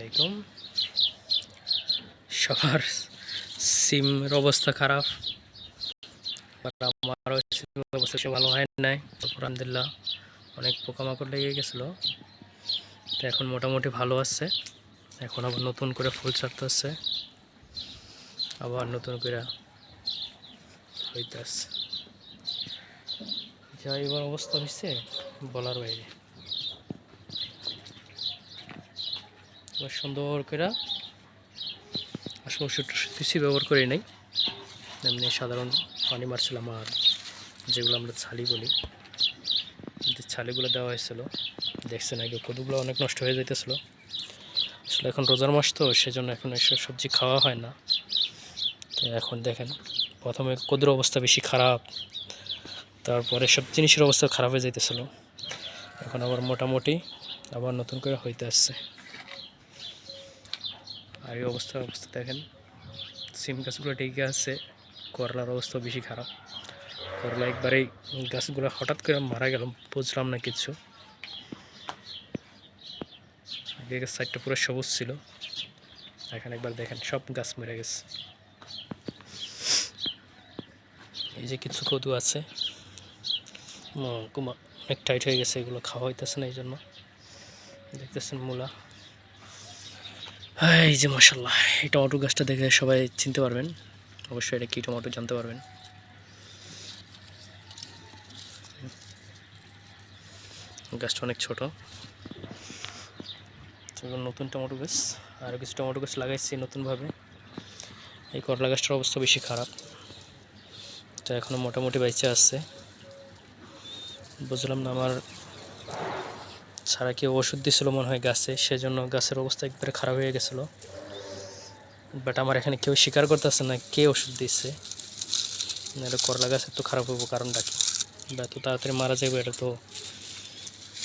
আলাইকুম। সবার সিমের অবস্থা খারাপ। আমারও সিমের অবস্থা ভালো হয় নাই। আলহামদুলিল্লাহ অনেক পোকামাকড় লেগে গেছিল। তো এখন মোটামুটি ভালো আছে। এখন আবার নতুন করে ফুল ছাড়তে হচ্ছে আবার নতুন করে হইতে আসছে যা এবার অবস্থা হয়েছে বলার বাইরে। এবার সুন্দর করে আসলে ওষুধ ব্যবহার করি নাই। এমনি সাধারণ পানি মারছিলাম আর যেগুলো আমরা ছালি বলি। যে ছালিগুলো দেওয়া হয়েছিল, দেখছেন আগে কদুগুলো অনেক নষ্ট হয়ে যাইতেছিল। আসলে এখন রোজার মাস তো, সেজন্য এখন এসব সবজি খাওয়া হয় না। তো এখন দেখেন, প্রথমে কদুর অবস্থা বেশি খারাপ, তারপরে সব জিনিসের অবস্থা খারাপ হয়ে যাইতেছিল। এখন আবার মোটামুটি আবার নতুন করে হইতে আসছে। আর এই অবস্থা অবস্থা দেখেন। সিম গাছগুলো টিকে আছে, করলার অবস্থা বেশি খারাপ। করলা একবারেই গাছগুলো হঠাৎ করে মারা গেল, বুঝলাম না কিছু। আগে সাইডটা পুরো সবুজ ছিল। এখন একবার দেখেন, সব গাছ মরে গেছে। এই যে কিছু কদু আছে। অনেক টাইট হয়ে গেছে, এগুলো খাওয়া হইতেছে না এই জন্য দেখতেছেন মূলা। এই যে মশাল্লাহ এই টমেটো গাছটা দেখে সবাই চিনতে পারবেন। অবশ্যই এটা কী টমেটো জানতে পারবেন। গাছটা অনেক ছোট। নতুন টমেটো গাছ আরও কিছু টমেটো গাছ লাগাইছি নতুনভাবে। এই করলা গাছটার অবস্থা বেশি খারাপ। তো এখনও মোটামুটি বেঁচে আসছে বুঝলাম না আমার ছাড়া কেউ ওষুধ দিছিল মনে হয় গাছে, সেজন্য গাছের অবস্থা একবারে খারাপ হয়ে গেছিল। বাট আমার এখানে কেউ স্বীকার করতেছে না কে ওষুধ দিচ্ছে এটা করলা গাছের তো খারাপ হব কারণটা কি? বা এত তাড়াতাড়ি মারা যাবে এটা তো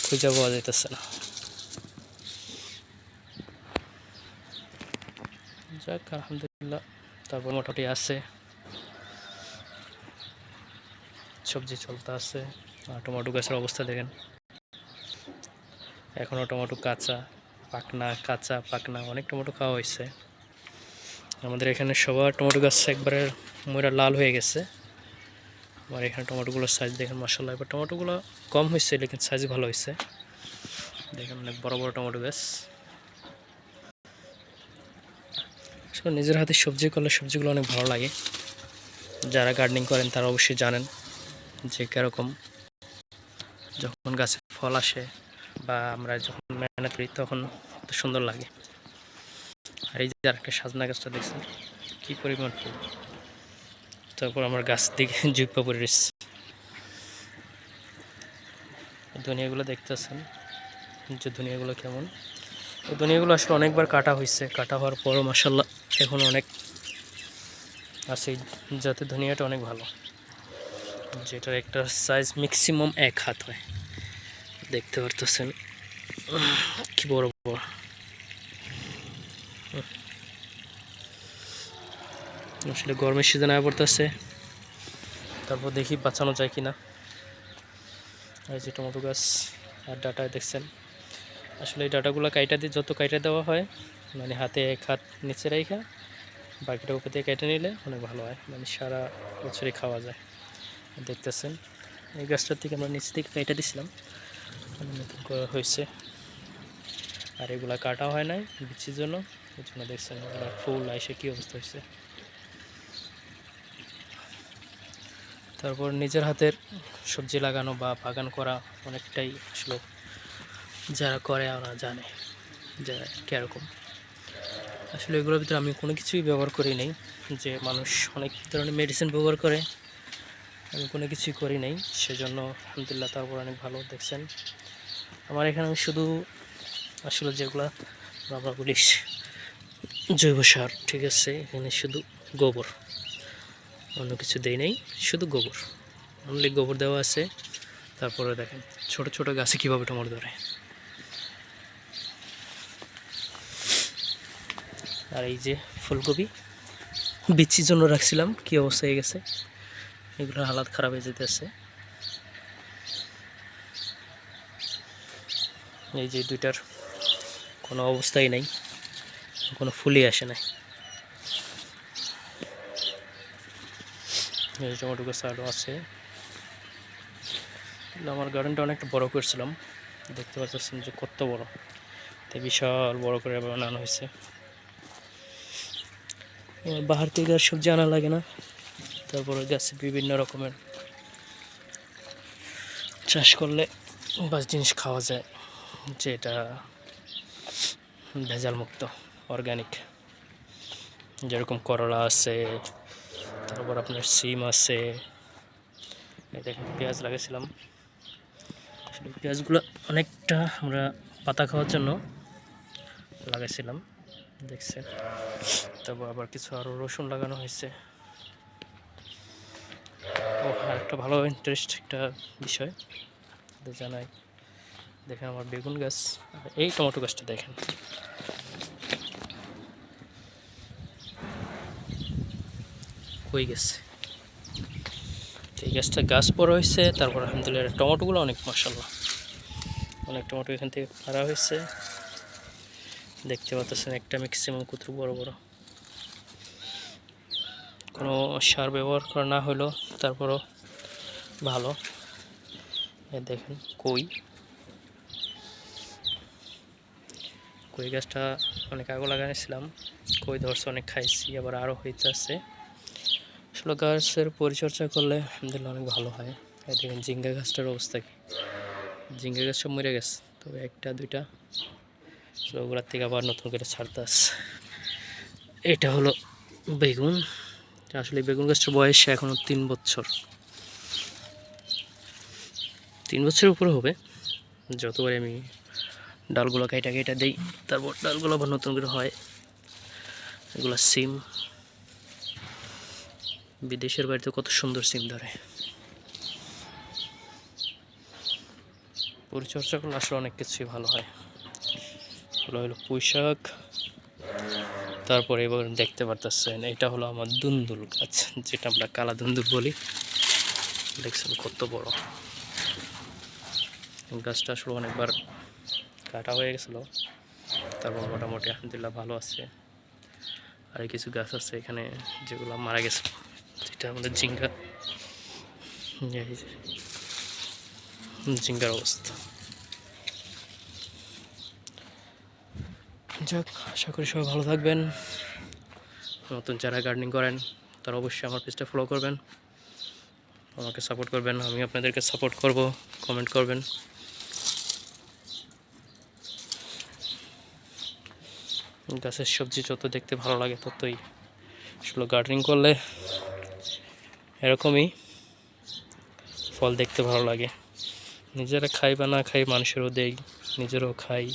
খুঁজে পাওয়া যাইতেছে না। যাক, আলহামদুলিল্লাহ, তারপর মোটামুটি আছে। সবজি চলতে আছে, আর টমেটো গাছের অবস্থা দেখেন। এখনও টমেটো কাঁচা, পাকনা কাঁচা, পাকনা, অনেক টমেটো খাওয়া হয়েছে। আমাদের এখানে সবার টমেটো গাছ একবারে ময়রা লাল হয়ে গেছে। আমার এখানে টমেটোগুলোর সাইজ দেখেন মাসাল্লাহ এবার টমেটোগুলো কম হয়েছে, লেকিন সাইজ ভালো হয়েছে। দেখেন অনেক বড় বড় টমেটো গাছ। নিজের হাতে সবজি করলে সবজিগুলো অনেক ভালো লাগে। যারা গার্ডেনিং করেন, তারা অবশ্যই জানেন যে কীরকম। যখন গাছে ফল আসে বা আমরা যখন মেহনত করি তখন সুন্দর লাগে। আর এই যে আরেকটা সাজনা গাছটা দেখছেন, কি পরিমাণ ফুল। তারপর আমার গাছ দিকে জুপ্পা পরে রয়েছে। ধনিয়াগুলো দেখতেছেন, যে ধনিয়াগুলো কেমন। এই ধনিয়াগুলো আসলে অনেকবার কাটা হয়েছে। কাটা হওয়ার পরও মাসাল্লাহ এখন অনেক আছে। যাতে ধনিয়াটা অনেক ভালো। যেটার একটা সাইজ ম্যাক্সিমাম এক হাত হয়। দেখতে পারতেছেন। কি বড় বড়। আসলে গরমের সিজন আয় পড়তেছে। তারপর দেখি বাঁচানো যায় কিনা। এই যে টমেটো গাছ আর ডাটা দেখছেন। আসলে এই ডাটাগুলো কাইটা দিয়ে যত কাইটা দেওয়া হয় মানে হাতে এক হাত নিচে রেখা বাকিটা উপর দিয়ে কেটে নিলে অনেক ভালো হয়। মানে সারা বছরই খাওয়া যায়। দেখতেছেন। এই গাছটার থেকে আমরা নিচ থেকে কাইটা দিছিলাম। নতুন করা হয়েছে। আর এগুলা কাটা হয় নাই বিচির জন্য। এই জন্য দেখছেন এগুলা ফুল আইসে কী অবস্থা হয়েছে। তারপর নিজের হাতের সবজি লাগানো বা বাগান করা অনেকটাই আসলে যারা করে ওরা জানে যে কীরকম। আসলে এগুলোর ভিতরে আমি কোনো কিছুই ব্যবহার করি নাই। যে মানুষ অনেক ধরনের মেডিসিন ব্যবহার করে আমি কোনো কিছুই করি নাই, সেজন্য আলহামদুলিল্লাহ তারপর অনেক ভালো, দেখছেন। আমার এখানে আমি শুধু আসলে যেগুলা আমরা বলি জৈব সার, ঠিক আছে? এখানে শুধু গোবর, অন্য কিছু দেই নাই, শুধু গোবর। অনলি গোবর দেওয়া আছে। তারপরে দেখেন, ছোট ছোট গাছে কীভাবে টমেটো ধরে। আর এই যে ফুলকপি, বিচির জন্য রাখছিলাম, কী অবস্থা হয়ে গেছে? এগুলোর হালাত খারাপ হয়ে যেতেছে। এই যে দুইটার কোনো অবস্থাই নাই, কোনো ফুলই আসে নাই। টমেটো গাছ আরও আছে। আমার গার্ডেনটা অনেকটা বড় করছিলাম। দেখতে পাচ্ছেন যে কত বড়। তাই বিশাল বড় করে বানানো হয়েছে। বাহার থেকে আর সবজি আনা লাগে না। তারপরে গাছে বিভিন্ন রকমের চাষ করলে বাস জিনিস খাওয়া যায় যেটা ভেজাল মুক্ত অর্গানিক যেরকম করলা আছে, তারপর আপনার সিম আছে। দেখেন, পেঁয়াজ লাগাইছিলাম পেঁয়াজগুলো অনেকটা আমরা পাতা খাওয়ার জন্য লাগাইছিলাম দেখছেন। তারপর আবার কিছু আরও রসুন লাগানো হয়েছে। ও একটা ভালো ইন্টারেস্ট একটা বিষয়। জানাই। দেখেন আমার বেগুন গাছ। এই টমেটো গাছটা দেখেন। হয়ে গেছে? এই গাছটা গাছ বড় হয়েছে, তারপর আলহামদুলিল্লাহ টমেটোগুলো অনেক মশাল্লা অনেক টমেটো এখান থেকে ফাড়া হয়েছে। দেখতে পাচ্ছেন একটা ম্যাক্সিমাম কুতুর বড় বড়। কোনো সার ব্যবহার করা না হলেও তারপরও ভালো। দেখেন, কই। কই গাছটা অনেক আগে লাগাইছিলাম, কই ধরছে, অনেক খাইছি, আবার আরও হইতে আছে আসলে গাছের পরিচর্যা করলে আলহামদুলিল্লাহ অনেক ভালো হয়। দেখেন জিঙ্গা গাছটার অবস্থা কি। ঝিঙ্গা গাছ সব মরে গেছে, তবে একটা, দুইটা ওগুলার থেকে আবার নতুন করে ছাড়তে আসছে এটা হলো বেগুন। আসলে বেগুন গাছটার বয়স এখনও তিন বছর। তিন বছরের উপরে হবে। যতবার আমি ডালগুলো কাইটা কাইটা দিই, তারপর ডালগুলো আবার নতুন করে হয়। এগুলো সিম। বিদেশের বাড়িতে কত সুন্দর সিম ধরে। পরিচর্যা করলে আসলে অনেক কিছুই ভালো হয়। এগুলো হলো পুঁই শাক তারপরে এবার দেখতে পারতেছেন, এটা হলো আমার দুন্দুল গাছ, যেটা আমরা কালা দুন্দুল বলি। দেখছেন কত বড়। গাছটা আসলে অনেকবার কাটা হয়ে গেছিল, তারপর মোটামুটি আলহামদুলিল্লাহ ভালো আছে। আর কিছু গাছ আছে এখানে যেগুলো মারা গেছে, যেটা আমাদের ঝিঙ্গা ঝিঙ্গার অবস্থা। যাক, আশা করি সবাই ভালো থাকবেন। নতুন যারা গার্ডেনিং করেন, তারা অবশ্যই আমার পেজটা ফলো করবেন। আমাকে সাপোর্ট করবেন, আমি আপনাদেরকে সাপোর্ট করব কমেন্ট করবেন। গাছের সবজি যত দেখতে ভালো লাগে ততই আসলে গার্ডেনিং করলে এরকমই ফল দেখতে ভালো লাগে। নিজেরা খাই বা না খাই, মানুষেরও দেই, নিজেরও খাই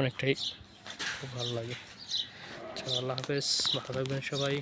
অনেকটাই খুব ভালো লাগে। চলো আল্লাহ হাফেজ ভালো থাকবেন সবাই।